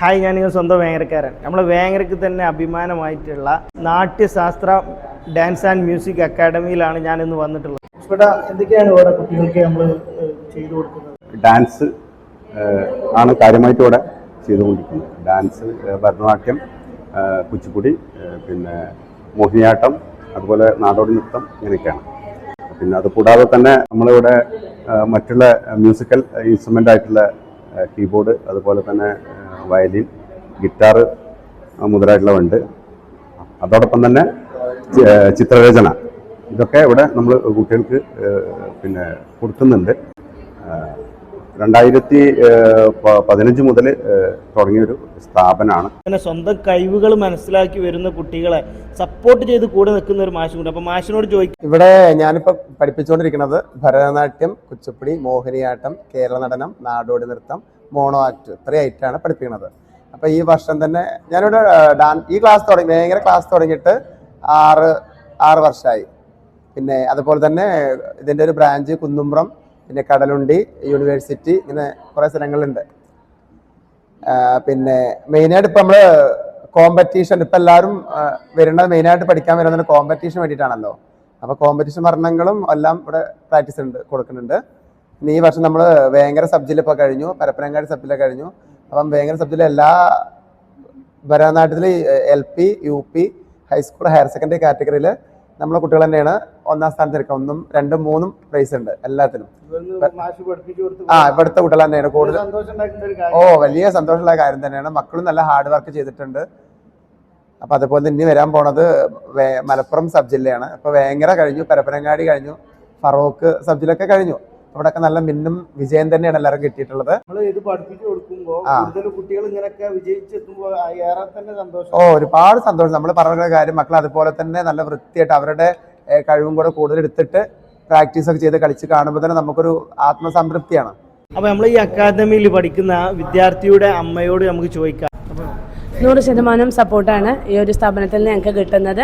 Hi ഞാൻ നിങ്ങൾ സ്വന്തം വേങ്ങരക്കാരൻ. നമ്മൾ വേങ്ങരക്ക് തന്നെ അഭിമാനമായിട്ടുള്ള നാട്യശാസ്ത്ര ഡാൻസ് ആൻഡ് മ്യൂസിക് അക്കാഡമിയിലാണ് ഞാൻ ഇന്ന് വന്നിട്ടുള്ളത് എന്തൊക്കെയാണ് ഇവിടെ കുട്ടികൾക്ക് നമ്മൾ ചെയ്തു കൊടുക്കുന്നത്? ഡാൻസ് ആണ് കാര്യമായിട്ട് ഇവിടെ ചെയ്തുകൊണ്ടിരിക്കുന്നത്. ഡാൻസ് ഭരതനാട്യം കുച്ചിപ്പുടി പിന്നെ മോഹിനിയാട്ടം അതുപോലെ നാടോടി നൃത്തം ഇങ്ങനെയൊക്കെയാണ്. പിന്നെ അത് കൂടാതെ തന്നെ നമ്മളിവിടെ മറ്റുള്ള മ്യൂസിക്കൽ ഇൻസ്ട്രുമെന്റ് ആയിട്ടുള്ള കീബോർഡ് അതുപോലെ തന്നെ വയലിൻ ഗിറ്റാറ് മുതലായിട്ടുള്ളവുണ്ട് അതോടൊപ്പം തന്നെ ചിത്രരചന. ഇതൊക്കെ ഇവിടെ നമ്മൾ കുട്ടികൾക്ക് പിന്നെ കൊടുക്കുന്നുണ്ട്. രണ്ടായിരത്തി പതിനഞ്ച് മുതൽ തുടങ്ങിയൊരു സ്ഥാപനമാണ്. പിന്നെ സ്വന്തം കഴിവുകൾ മനസ്സിലാക്കി വരുന്ന കുട്ടികളെ സപ്പോർട്ട് ചെയ്ത് കൂടെ നിൽക്കുന്ന ഒരു മാഷുണ്ട് അപ്പോൾ മാഷിനോട് ചോദിക്കും ഇവിടെ ഞാനിപ്പോൾ പഠിപ്പിച്ചുകൊണ്ടിരിക്കുന്നത് ഭരതനാട്യം കുച്ചിപ്പുടി മോഹിനിയാട്ടം കേരള നടനം നാടോടി നൃത്തം മോണോ ആക്ട് ഇത്രയായിട്ടാണ് പഠിപ്പിക്കുന്നത്. അപ്പോൾ ഈ വർഷം തന്നെ ഞാനിവിടെ ഡാൻസ് ഈ ക്ലാസ് തുടങ്ങി ഭയങ്കര ക്ലാസ് തുടങ്ങിയിട്ട് ആറ് ആറ് വർഷമായി പിന്നെ അതുപോലെ തന്നെ ഇതിന്റെ ഒരു ബ്രാഞ്ച് കുന്നുമ്പ്രം പിന്നെ കടലുണ്ടി യൂണിവേഴ്സിറ്റി ഇങ്ങനെ കുറേ സ്ഥലങ്ങളുണ്ട്. പിന്നെ മെയിനായിട്ട് ഇപ്പം നമ്മൾ കോമ്പറ്റീഷൻ ഇപ്പം എല്ലാവരും വരുന്നത് മെയിനായിട്ട് പഠിക്കാൻ വരുന്നത് കോമ്പറ്റീഷൻ വേണ്ടിയിട്ടാണല്ലോ. അപ്പോൾ കോമ്പറ്റീഷൻ വർണങ്ങളും എല്ലാം ഇവിടെ പ്രാക്ടീസ് ഉണ്ട് കൊടുക്കുന്നുണ്ട്. ഈ വർഷം നമ്മൾ വേങ്ങര സബ്ജിയിൽ ഇപ്പോൾ കഴിഞ്ഞു പരപ്പനങ്ങാടി സബ്ജിയിൽ കഴിഞ്ഞു. അപ്പം വേങ്ങര സബ്ജിയിലെ എല്ലാ ഭരതനാട്യത്തിൽ L P U P high school higher secondary കാറ്റഗറിയിൽ നമ്മളെ കുട്ടികൾ തന്നെയാണ് ഒന്നാം സ്ഥാനത്ത് നിൽക്കുക ഒന്നും രണ്ടും മൂന്നും പ്രൈസ് ഉണ്ട് എല്ലാത്തിനും. ആ ഇവിടുത്തെ കുട്ടികൾ തന്നെയാണ് കൂടുതൽ ഓ വലിയ സന്തോഷമുള്ള കാര്യം തന്നെയാണ്. മക്കളും നല്ല ഹാർഡ് വർക്ക് ചെയ്തിട്ടുണ്ട്. അപ്പൊ അതുപോലെ തന്നെ ഇനി വരാൻ പോണത് മലപ്പുറം സബ് ജില്ലയാണ് ഇപ്പൊ വേങ്ങര കഴിഞ്ഞു പരപ്പനങ്ങാടി കഴിഞ്ഞു ഫറോക്ക് സബ് ജില്ലൊക്കെ കഴിഞ്ഞു. അവിടെയൊക്കെ നല്ല മിന്നും വിജയം തന്നെയാണ് എല്ലാവരും കിട്ടിയിട്ടുള്ളത്. നമ്മൾ ഇത് പഠിപ്പിച്ചു കൊടുക്കുമ്പോൾ കുട്ടികൾ ഇങ്ങനെയൊക്കെ വിജയിച്ചെത്തുമ്പോൾ തന്നെ സന്തോഷം. ഓ ഒരുപാട് സന്തോഷം. നമ്മൾ പറഞ്ഞ കാര്യം മക്കൾ അതുപോലെ തന്നെ നല്ല വൃത്തിയായിട്ട് അവരുടെ കഴിവും കൂടെ കൂടുതൽ എടുത്തിട്ട് പ്രാക്ടീസ് ഒക്കെ ചെയ്ത് കളിച്ച് കാണുമ്പോൾ തന്നെ നമുക്കൊരു ആത്മസംതൃപ്തിയാണ്. അപ്പൊ നമ്മൾ ഈ അക്കാദമിയിൽ പഠിക്കുന്ന വിദ്യാർത്ഥിയുടെ അമ്മയോട് നമുക്ക് ചോദിക്കാം. നൂറ് ശതമാനം സപ്പോർട്ടാണ് ഈ ഒരു സ്ഥാപനത്തിൽ നിന്ന് ഞങ്ങൾക്ക് കിട്ടുന്നത്.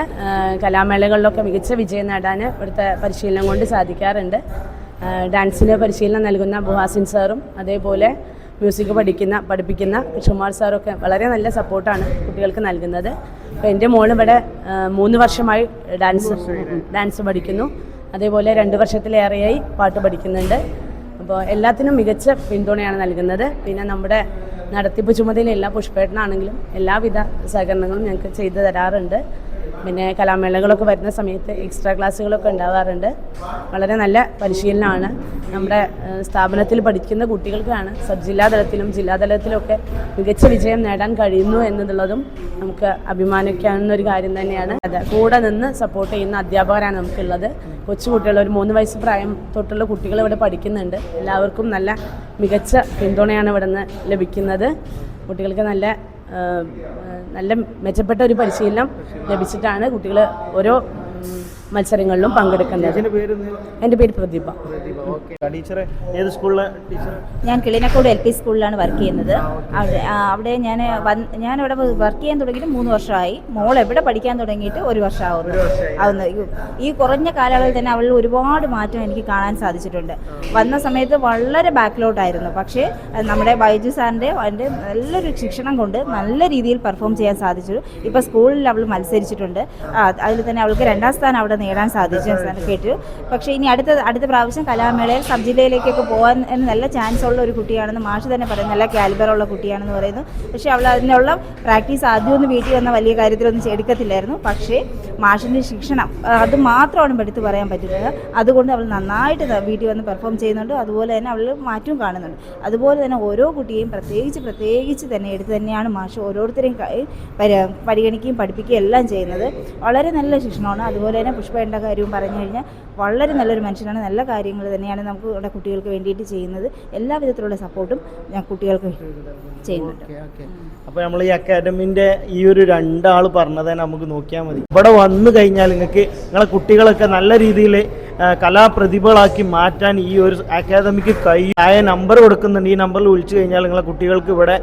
കലാമേളകളിലൊക്കെ മികച്ച വിജയം നേടാൻ ഇവിടുത്തെ പരിശീലനം കൊണ്ട് സാധിക്കാറുണ്ട്. ഡാൻസിന് പരിശീലനം നൽകുന്ന ബുഹാസിൻ സാറും അതേപോലെ മ്യൂസിക് പഠിക്കുന്ന പഠിപ്പിക്കുന്ന കൃഷ്ണകുമാർ സാറൊക്കെ വളരെ നല്ല സപ്പോർട്ടാണ് കുട്ടികൾക്ക് നൽകുന്നത്. അപ്പോൾ എന്റെ മോൾ ഇവിടെ മൂന്ന് വർഷമായി ഡാൻസ് ഡാൻസ് പഠിക്കുന്നു. അതേപോലെ രണ്ട് വർഷത്തിലേറെയായി പാട്ട് പഠിക്കുന്നുണ്ട്. അപ്പോൾ എല്ലാത്തിനും മികച്ച പിന്തുണയാണ് നൽകുന്നത്. പിന്നെ നമ്മുടെ നടത്തിപ്പ് ചുമതലയുള്ള പുഷ്പേട്ടനാണെങ്കിലും എല്ലാവിധ സഹകരണങ്ങളും ഞങ്ങൾക്ക് ചെയ്തു തരാറുണ്ട്. പിന്നെ കലാമേളകളൊക്കെ വരുന്ന സമയത്ത് എക്സ്ട്രാ ക്ലാസ്സുകളൊക്കെ ഉണ്ടാവാറുണ്ട്. വളരെ നല്ല പരിശീലനമാണ്. നമ്മുടെ സ്ഥാപനത്തിൽ പഠിക്കുന്ന കുട്ടികൾക്കാണ് സബ് ജില്ലാ തലത്തിലും ജില്ലാ തലത്തിലൊക്കെ മികച്ച വിജയം നേടാൻ കഴിയുന്നു എന്നുള്ളതും നമുക്ക് അഭിമാനിക്കാവുന്ന ഒരു കാര്യം തന്നെയാണ്. അതെ കൂടെ നിന്ന് സപ്പോർട്ട് ചെയ്യുന്ന അധ്യാപകരാണ് നമുക്കുള്ളത്. കൊച്ചുകുട്ടികൾ ഒരു മൂന്ന് വയസ്സ് പ്രായം തൊട്ടുള്ള കുട്ടികൾ ഇവിടെ പഠിക്കുന്നുണ്ട്. എല്ലാവർക്കും നല്ല മികച്ച പിന്തുണയാണ് ഇവിടെ നിന്ന് ലഭിക്കുന്നത്. കുട്ടികൾക്ക് നല്ല നല്ല മെച്ചപ്പെട്ട ഒരു പരിശീലനം ലഭിച്ചിട്ടാണ് കുട്ടികൾ ഓരോ മത്സരങ്ങളിലും പങ്കെടുക്കുന്നത് എന്റെ പേര് എന്റെ പേര് പ്രതിഭ. ടീച്ചറെ ഏത് സ്കൂളിലെ ഞാൻ കിളിനക്കോട് എൽ പി സ്കൂളിലാണ് വർക്ക് ചെയ്യുന്നത്. അവിടെ ഞാൻ അവിടെ ഞാൻ അവിടെ വർക്ക് ചെയ്യാൻ തുടങ്ങിയിട്ട് മൂന്ന് വർഷമായി. മോൾ എവിടെ പഠിക്കാൻ തുടങ്ങിയിട്ട് ഒരു വർഷമാവുന്നു. ആവുന്നു. ഈ- കുറഞ്ഞ കാലയളവിൽ തന്നെ അവളിൽ ഒരുപാട് മാറ്റം എനിക്ക് കാണാൻ സാധിച്ചിട്ടുണ്ട്. വന്ന സമയത്ത് വളരെ ബാക്കിലോട്ടായിരുന്നു. പക്ഷേ നമ്മുടെ ബൈജു സാറിന്റെ അതിന്റെ നല്ലൊരു ശിക്ഷണം കൊണ്ട് നല്ല രീതിയിൽ പെർഫോം ചെയ്യാൻ സാധിച്ചു. ഇപ്പോൾ സ്കൂളിൽ അവൾ മത്സരിച്ചിട്ടുണ്ട്. അതിൽ തന്നെ അവൾക്ക് രണ്ടാം സ്ഥാനം അവിടെ നേടാൻ സാധിച്ചു എന്ന് കേട്ടു. പക്ഷേ ഇനി അടുത്ത അടുത്ത പ്രാവശ്യം കലാമേളയിൽ സബ് ജില്ലയിലേക്കൊക്കെ പോകാൻ നല്ല ചാൻസ് ഉള്ള ഒരു കുട്ടിയാണെന്ന് മാഷ് തന്നെ പറയുന്നു. നല്ല കാലിബർ ഉള്ള കുട്ടിയാണെന്ന് പറയുന്നു. പക്ഷേ അവൾ അതിനുള്ള പ്രാക്ടീസ് ആദ്യമൊന്നും വീട്ടിൽ വന്ന വലിയ കാര്യത്തിലൊന്നും എടുക്കത്തില്ലായിരുന്നു. പക്ഷേ മാഷിന്റെ ശിക്ഷണം അത് മാത്രമാണ് എടുത്ത് പറയാൻ പറ്റുന്നത്. അതുകൊണ്ട് അവൾ നന്നായിട്ട് വീട്ടിൽ വന്ന് പെർഫോം ചെയ്യുന്നുണ്ട്. അതുപോലെ തന്നെ അവൾ മാറ്റവും കാണുന്നുണ്ട്. അതുപോലെ തന്നെ ഓരോ കുട്ടിയെയും പ്രത്യേകിച്ച് പ്രത്യേകിച്ച് തന്നെ എടുത്ത് തന്നെയാണ് മാഷ് ഓരോരുത്തരെയും പരി- പരിഗണിക്കുകയും പഠിപ്പിക്കുകയും എല്ലാം ചെയ്യുന്നത്. വളരെ നല്ല ശിക്ഷണമാണ്. അതുപോലെ തന്നെ പുഷ്പേണ്ട കാര്യവും പറഞ്ഞു കഴിഞ്ഞാൽ വളരെ നല്ലൊരു മനുഷ്യനാണ്. നല്ല കാര്യങ്ങൾ തന്നെയാണ് നമുക്ക് ഇവിടെ കുട്ടികൾക്ക് വേണ്ടിയിട്ട് ചെയ്യുന്നത്. എല്ലാ വിധത്തിലുള്ള സപ്പോർട്ടും ഞാൻ കുട്ടികൾക്ക് ചെയ്യുന്നുണ്ട്. അപ്പോൾ നമ്മൾ ഈ അക്കാഡമിന്റെ ഈ ഒരു രണ്ടാൾ പറഞ്ഞത് നമുക്ക് നോക്കിയാൽ മതി. ഇവിടെ വന്നു കഴിഞ്ഞാൽ നിങ്ങൾക്ക് നിങ്ങളെ കുട്ടികളൊക്കെ നല്ല രീതിയിൽ കലാപ്രതിഭകളാക്കി മാറ്റാൻ ഈ ഒരു അക്കാദമിക്ക് കഴിയും. ആയ നമ്പർ കൊടുക്കുന്നുണ്ട്. ഈ നമ്പറിൽ വിളിച്ചു കഴിഞ്ഞാൽ നിങ്ങളെ കുട്ടികൾക്ക് ഇവിടെ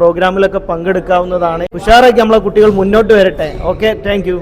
പ്രോഗ്രാമിലൊക്കെ പങ്കെടുക്കാവുന്നതാണ്. ഉഷാറാക്കി നമ്മളെ കുട്ടികൾ മുന്നോട്ട് വരട്ടെ. Okay thank